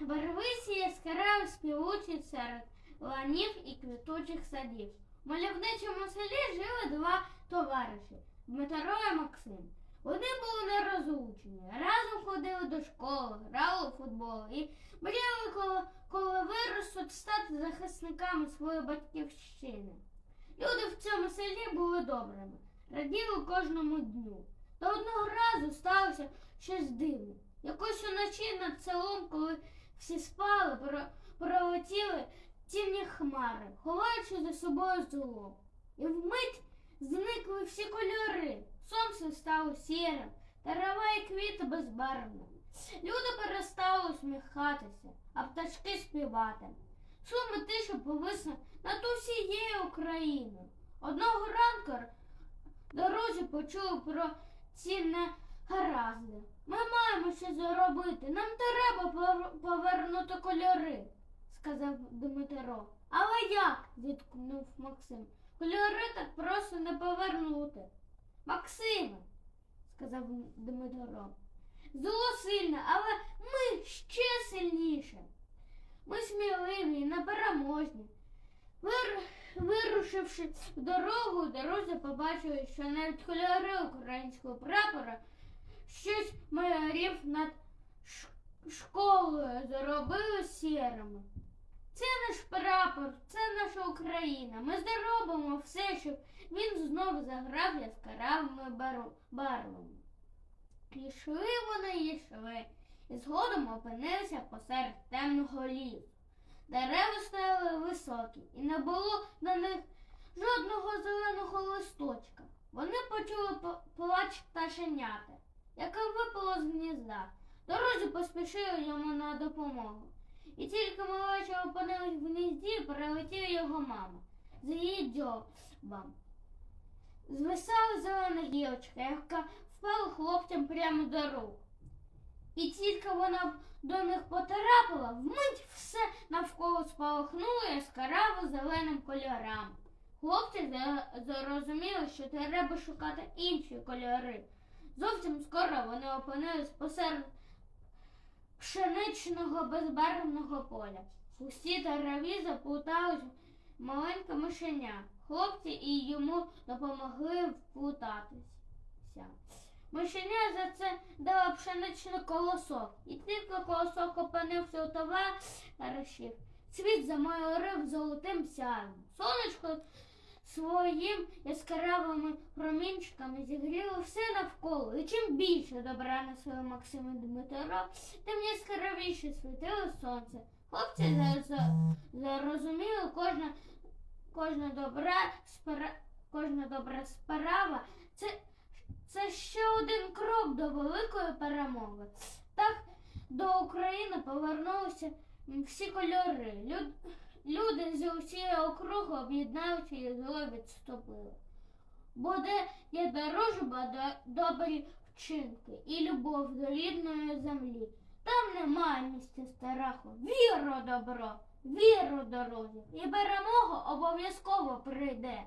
барвисі яскраво співучі серед ланів і квітучих садів. В мальовничому селі жили два товариші Дмитро і Максим. Вони були нерозлучені, разом ходили до школи, грали у футбол і мріяли, коли, коли виростуть стати захисниками своєї батьківщини. Люди в цьому селі були добрими, раділи кожному дню. Та одного разу сталося щось дивне. Якось уночі над селом, коли всі спали, пролетіли тімні хмари, ховаючи за собою зло. І вмить зникли всі кольори. Сонце стало сірим, трава і квіти безбарвними. Люди перестали усміхатися, а пташки співати. Шум і тиша повисли над усією Україною. Одного ранку дорозі почули про ці негаразди. Ми маємо щось зробити. Нам треба повернути кольори, сказав Дмитро. Але як? зіткнув Максим. Кольори так просто не повернути. Максиме, сказав Дмитро. Зло сильне, але ми ще сильніше. Ми сміливі непереможні. Вир... Вирушивши в дорогу, дорозі побачили, що навіть кольори українського прапора щось майорів над школою зробили сірими. Це наш прапор, це наша Україна. Ми зробимо все, щоб він знову заграв яскравими барвами. Йшли вони, йшли, і згодом опинилися посеред темного лісу. Дерева стояли високі, і не було на них жодного зеленого листочка. Вони почули плач пташенята, яке випало з гнізда. Дорозі поспішили йому на допомогу. І тільки малеча опинилась в гнізді, прилетіла його мама з її дзьобом. Звисала зелена гілочка, яка впала хлопцям прямо до рук. І тільки вона до них потрапила, вмить все навколо спалахнуло яскраво зеленим кольорам. Хлопці зрозуміли, що треба шукати інші кольори. Зовсім скоро вони опинились посеред пшеничного безбарвного поля. У всій траві заплуталось маленьке мишеня. Хлопці і йому допомогли вплутатися. Мишеня за це дала пшеничний колосок, і тільки колосок опинився у товаришів, світ замайорив золотим сяєм. Сонечко своїм яскравими промінчиками зігріло все навколо. І чим більше добра носили Максим Дмитро, тим яскравіше світило сонце. Хлопці за- за- зрозуміли, кожна, кожна добра спара, кожна добра справа це це ще один крок до великої перемоги. Так до України повернулися всі кольори. Люд, люди з усієї округи об'єдналися і зло відступили. Буде є дорожба, до, добрі вчинки і любов до рідної землі. Там немає місця страху. Віру добро, віру дорозі, і перемога обов'язково прийде.